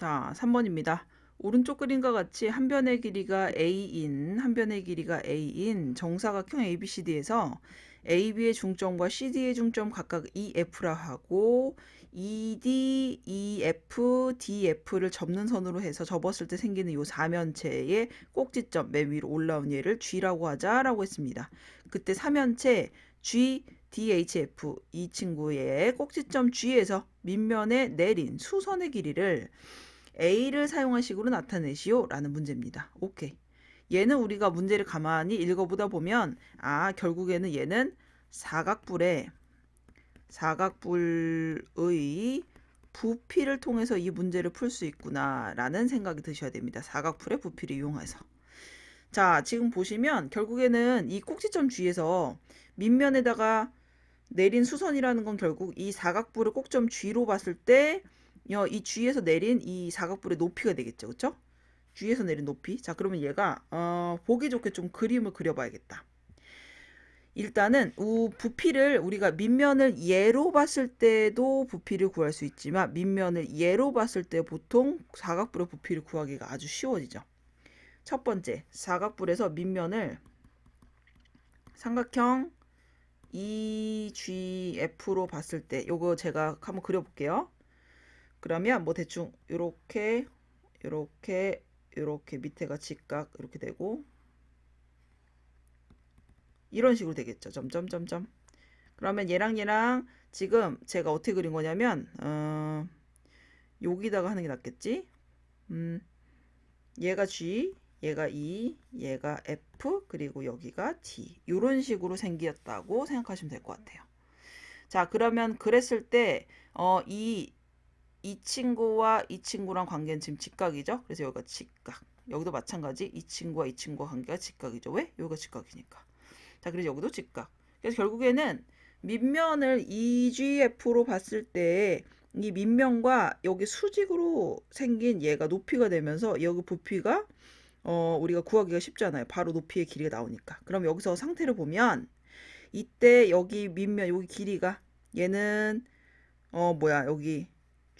자, 3번입니다. 오른쪽 그림과 같이 한 변의 길이가 a인, 한 변의 길이가 a인 정사각형 ABCD에서 AB의 중점과 CD의 중점 각각 EF라 하고 ED, EF, DF를 접는 선으로 해서 접었을 때 생기는 요 사면체의 꼭지점 맨 위로 올라온 얘를 G라고 하자라고 했습니다. 그때 사면체 G, DHF 이 친구의 꼭지점 G에서 밑면에 내린 수선의 길이를 A를 사용한 식으로 나타내시오 라는 문제입니다. 오케이. 얘는 우리가 문제를 가만히 읽어보다 보면 아 결국에는 얘는 사각뿔의 사각뿔의 부피를 통해서 이 문제를 풀 수 있구나 라는 생각이 드셔야 됩니다. 사각뿔의 부피를 이용해서. 자 지금 보시면 결국에는 이 꼭지점 G에서 밑면에다가 내린 수선이라는 건 결국 이 사각뿔을 꼭점 G로 봤을 때 이 G에서 내린 이 사각뿔의 높이가 되겠죠. 그쵸? G에서 내린 높이. 자, 그러면 얘가 어, 보기 좋게 좀 그림을 그려봐야겠다. 일단은 우 부피를 우리가 밑면을 예로 봤을 때도 부피를 구할 수 있지만 밑면을 예로 봤을 때 보통 사각뿔의 부피를 구하기가 아주 쉬워지죠. 첫 번째, 사각뿔에서 밑면을 삼각형 EGF로 봤을 때 요거 제가 한번 그려볼게요. 그러면 뭐 대충 요렇게 요렇게 요렇게 밑에가 직각 이렇게 되고 이런 식으로 되겠죠. 점점점점. 그러면 얘랑 얘랑 지금 제가 어떻게 그린 거냐면 어, 여기다가 하는 게 낫겠지. 음, 얘가 G, 얘가 E, 얘가 F, 그리고 여기가 D. 이런 식으로 생겼다고 생각하시면 될 것 같아요. 자, 그러면 그랬을 때, 어, 이, 이 친구와 이 친구랑 관계는 지금 직각이죠? 그래서 여기가 직각. 여기도 마찬가지. 이 친구와 이 친구와 관계가 직각이죠. 왜? 여기가 직각이니까. 자, 그래서 여기도 직각. 그래서 결국에는 밑면을 EGF로 봤을 때 이 밑면과 여기 수직으로 생긴 얘가 높이가 되면서 여기 부피가 어, 우리가 구하기가 쉽잖아요. 바로 높이의 길이가 나오니까. 그럼 여기서 상태를 보면 이때 여기 밑면 여기 길이가 얘는 어 뭐야 여기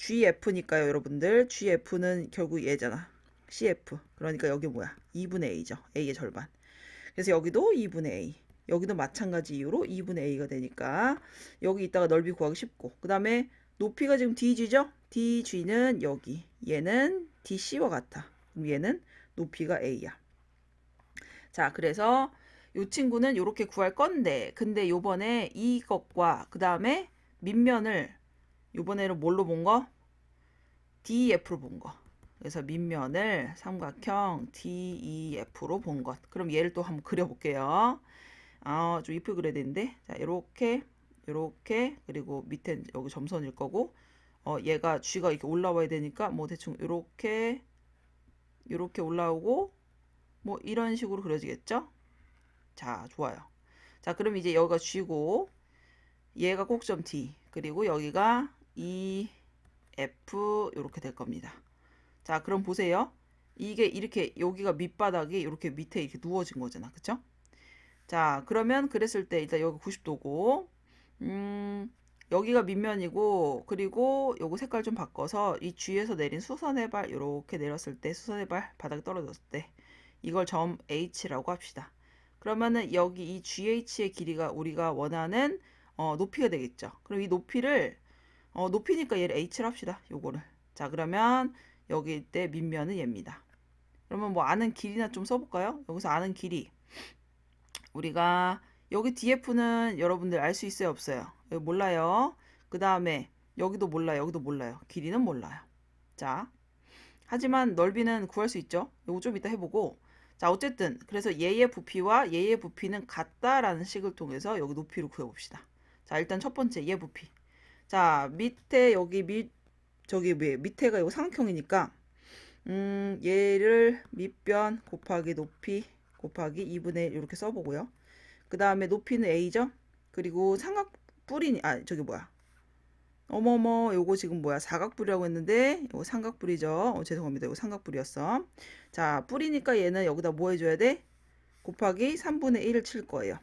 GF니까요 여러분들. GF는 결국 얘잖아. CF. 그러니까 여기 뭐야? 2분의 A죠. A의 절반. 그래서 여기도 2분의 A. 여기도 마찬가지 이유로 2분의 A가 되니까 여기 있다가 넓이 구하기 쉽고. 그 다음에 높이가 지금 DG죠? DG는 여기. 얘는 DC와 같아. 그럼 얘는 높이가 A야. 자, 그래서 이 친구는 이렇게 구할 건데, 근데 요번에 이 것과 그 다음에 밑면을 요번에는 뭘로 본 거? DEF로 본 거. 그래서 밑면을 삼각형 DEF로 본 것. 그럼 얘를 또 한번 그려볼게요. 아, 좀 이쁘게 그려야 되는데. 자, 이렇게, 이렇게, 그리고 밑에 여기 점선일 거고, 어, 얘가 G가 이렇게 올라와야 되니까, 뭐 대충 이렇게, 이렇게 올라오고 뭐 이런 식으로 그려지겠죠? 자, 좋아요. 자, 그럼 이제 여기가 G고 얘가 꼭점 D 그리고 여기가 E, F 이렇게 될 겁니다. 자, 그럼 보세요. 이게 이렇게 여기가 밑바닥이 이렇게 밑에 이렇게 누워진 거잖아. 그쵸? 자, 그러면 그랬을 때 일단 여기 90도고 음, 여기가 밑면이고 그리고 요거 색깔 좀 바꿔서 이 G에서 내린 수선의 발 이렇게 내렸을 때 수선의 발 바닥에 떨어졌을 때 이걸 점 H라고 합시다. 그러면은 여기 이 GH의 길이가 우리가 원하는 어, 높이가 되겠죠. 그럼 이 높이를 어, 높이니까 얘를 H를 합시다. 요거를. 자 그러면 여기 때 밑면은 얘입니다. 그러면 뭐 아는 길이나 좀 써볼까요? 여기서 아는 길이 우리가 여기 DF는 여러분들 알 수 있어요 없어요? 몰라요. 그 다음에 여기도 몰라요. 여기도 몰라요. 길이는 몰라요. 자, 하지만 넓이는 구할 수 있죠. 요거 좀 이따 해보고 자 어쨌든 그래서 얘의 부피와 얘의 부피는 같다라는 식을 통해서 여기 높이를 구해봅시다. 자 일단 첫 번째 얘 부피. 자 밑에 여기 밑 저기 왜 밑에가 이거 삼각형이니까 음 얘를 밑변 곱하기 높이 곱하기 2분의 1 이렇게 써보고요. 그 다음에 높이는 A죠. 그리고 삼각뿔이 아 저기 뭐야 어머머 요거 지금 뭐야 사각뿔이라고 했는데 이거 삼각뿔이죠. 어, 죄송합니다. 이거 삼각뿔이었어. 자 뿔이니까 얘는 여기다 뭐 해줘야 돼? 곱하기 3분의 1을 칠 거예요.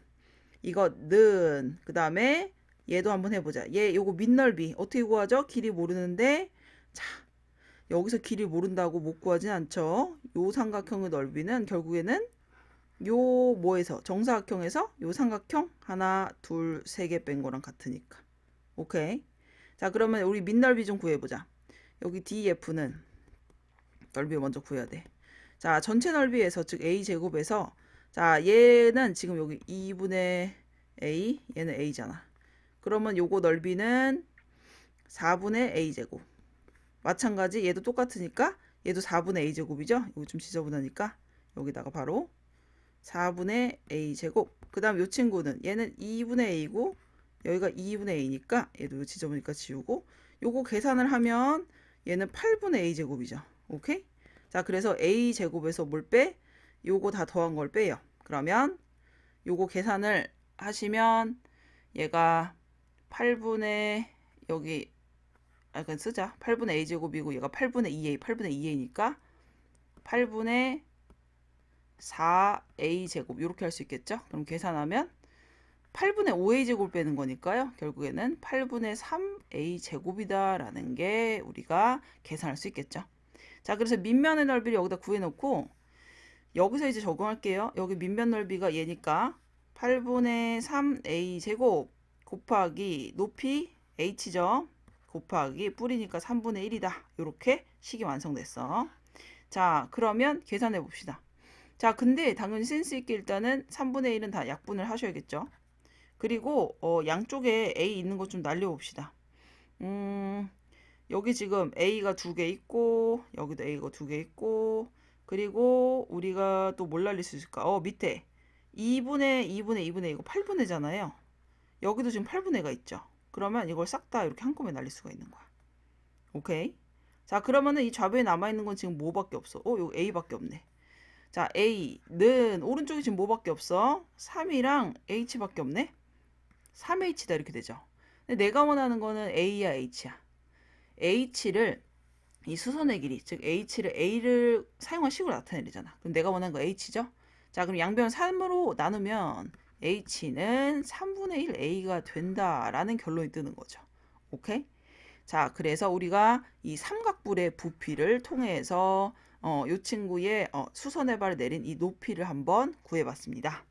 이거 는 그 다음에 얘도 한번 해보자. 얘 요거 밑넓이 어떻게 구하죠? 길이 모르는데. 자 여기서 길이 모른다고 못 구하진 않죠. 요 삼각형의 넓이는 결국에는 요 뭐에서? 정사각형에서 요 삼각형? 하나 둘 세 개 뺀 거랑 같으니까. 오케이. 자 그러면 우리 밑넓이 좀 구해보자. 여기 DF는 넓이 먼저 구해야 돼자 전체 넓이에서 즉 A 제곱에서 자 얘는 지금 여기 2분의 A 얘는 A잖아 그러면 요거 넓이는 4분의 A 제곱. 마찬가지 얘도 똑같으니까 얘도 4분의 A 제곱이죠? 여기 좀 지저분하니까 여기다가 바로 4분의 a 제곱. 그 다음 요 친구는 얘는 2분의 a고 여기가 2분의 a니까 얘도 지저분니까 지우고 요거 계산을 하면 얘는 8분의 a 제곱이죠. 오케이? 자 그래서 a 제곱에서 뭘 빼? 요거 다 더한 걸 빼요. 그러면 요거 계산을 하시면 얘가 8분의 여기 아 그냥 쓰자 8분의 a 제곱이고 얘가 8분의 2a 8분의 2a니까 8분의 4a 제곱 이렇게 할 수 있겠죠? 그럼 계산하면 8분의 5a 제곱 빼는 거니까요. 결국에는 8분의 3a 제곱이다라는 게 우리가 계산할 수 있겠죠. 자, 그래서 밑면의 넓이를 여기다 구해놓고 여기서 이제 적용할게요. 여기 밑면 넓이가 얘니까 8분의 3a 제곱 곱하기 높이 h죠. 곱하기 뿌리니까 3분의 1이다. 이렇게 식이 완성됐어. 자, 그러면 계산해 봅시다. 자, 근데 당연히 센스 있게 일단은 3분의 1은 다 약분을 하셔야겠죠. 그리고 어, 양쪽에 A 있는 것 좀 날려 봅시다. 음, 여기 지금 A가 두 개 있고 여기도 A가 두 개 있고 그리고 우리가 또 뭘 날릴 수 있을까? 어, 밑에 2분의 2분의 2분의 이거 8분의잖아요. 여기도 지금 8분의 가 있죠. 그러면 이걸 싹 다 이렇게 한꺼번에 날릴 수가 있는 거야. 오케이? 자, 그러면은 이 좌변에 남아있는 건 지금 뭐밖에 없어? 어, 요 A밖에 없네. 자, A는 오른쪽에 지금 뭐밖에 없어? 3이랑 H밖에 없네? 3H다 이렇게 되죠. 근데 내가 원하는 거는 A야 H야. H를 이 수선의 길이, 즉 H를 A를 사용한 식으로 나타내잖아. 그럼 내가 원하는 거 H죠? 자, 그럼 양변 3으로 나누면 H는 3분의 1 A가 된다라는 결론이 뜨는 거죠. 오케이? 자, 그래서 우리가 이 삼각뿔의 부피를 통해서 어, 요 친구의 어, 수선의 발을 내린 이 높이를 한번 구해봤습니다.